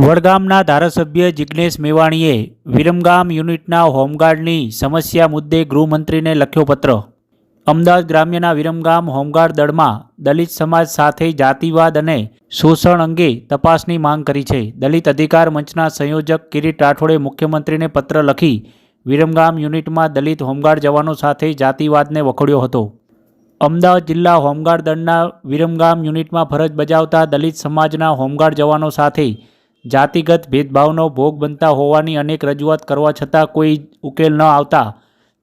વડગામના ધારાસભ્ય જિજ્ઞેશ મેવાણીએ વિરમગામ યુનિટના હોમગાર્ડની સમસ્યા મુદ્દે ગૃહમંત્રીને લખ્યો પત્ર. અમદાવાદ ગ્રામ્યના વિરમગામ હોમગાર્ડ દળમાં દલિત સમાજ સાથે જાતિવાદ અને શોષણ અંગે તપાસની માંગ કરી છે. દલિત અધિકાર મંચના સંયોજક કિરીટ રાઠોડે મુખ્યમંત્રીને પત્ર લખી વિરમગામ યુનિટમાં દલિત હોમગાર્ડ જવાનો સાથે જાતિવાદને વખોડ્યો હતો. અમદાવાદ જિલ્લા હોમગાર્ડ દળના વિરમગામ યુનિટમાં ફરજ બજાવતા દલિત સમાજના હોમગાર્ડ જવાનો સાથે જાતિગત ભેદભાવનો ભોગ બનતા હોવાની અનેક રજૂઆત કરવા છતાં કોઈ ઉકેલ ન આવતા.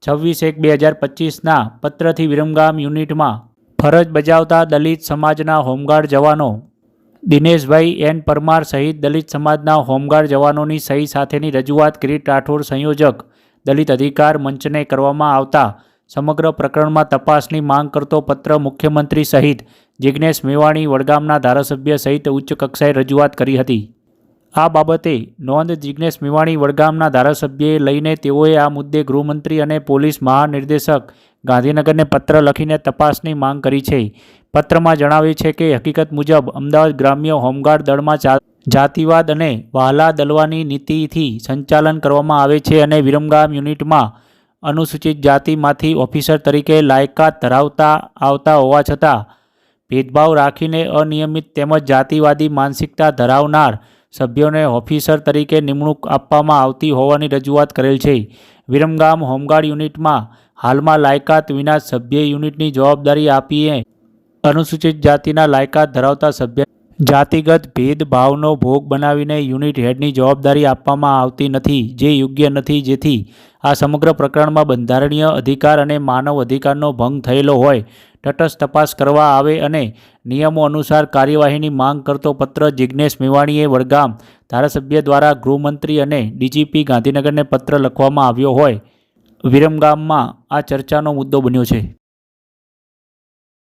છવ્વીસ એક બે હજાર પચીસના પત્રથી વિરમગામ યુનિટમાં ફરજ બજાવતા દલિત સમાજના હોમગાર્ડ જવાનો દિનેશભાઈ એન પરમાર સહિત દલિત સમાજના હોમગાર્ડ જવાનોની સહી સાથેની રજૂઆત કિરીટ રાઠોડ સંયોજક, દલિત અધિકાર મંચને કરવામાં આવતા સમગ્ર પ્રકરણમાં તપાસની માંગ કરતો પત્ર મુખ્યમંત્રી સહિત જિજ્ઞેશ મેવાણી વડગામના ધારાસભ્ય સહિત ઉચ્ચ કક્ષાએ રજૂઆત કરી હતી. આ બાબતે નોંધ જિજ્ઞેશ મેવાણી વડગામના ધારાસભ્યએ લઈને તેઓએ આ મુદ્દે ગૃહમંત્રી અને પોલીસ મહાનિર્દેશક ગાંધીનગરને પત્ર લખીને તપાસની માંગ કરી છે. પત્રમાં જણાવે છે કે હકીકત મુજબ અમદાવાદ ગ્રામ્ય હોમગાર્ડ દળમાં જાતિવાદ અને વહાલા દલવાની નીતિથી સંચાલન કરવામાં આવે છે અને વિરમગામ યુનિટમાં અનુસૂચિત જાતિમાંથી ઓફિસર તરીકે લાયકાત ધરાવતા આવતા હોવા છતાં ભેદભાવ રાખીને અનિયમિત તેમજ જાતિવાદી માનસિકતા ધરાવનાર સભ્યોને ઓફિસર તરીકે નિમણૂક આપવામાં આવતી હોવાની રજૂઆત કરેલ છે. વિરમગામ હોમગાર્ડ યુનિટમાં હાલમાં લાયકાત વિના સભ્ય યુનિટની જવાબદારી આપીએ અનુસૂચિત જાતિના લાયકાત ધરાવતા સભ્ય જાતિગત ભેદભાવનો ભોગ બનાવીને યુનિટ હેડની જવાબદારી આપવામાં આવતી નથી, જે યોગ્ય નથી, જેથી આ સમગ્ર પ્રકરણમાં બંધારણીય અધિકાર અને માનવ અધિકારનો ભંગ થયેલો હોય. તટસ્થ તપાસ કરવા આવે અને નિયમો અનુસાર કાર્યવાહીની માંગ કરતો પત્ર જિજ્ઞેશ મેવાણીએ વડગામ ધારાસભ્ય દ્વારા ગૃહમંત્રી અને ડીજીપી ગાંધીનગરને પત્ર લખવામાં આવ્યો હોય. વિરમગામમાં આ ચર્ચાનો મુદ્દો બન્યો છે.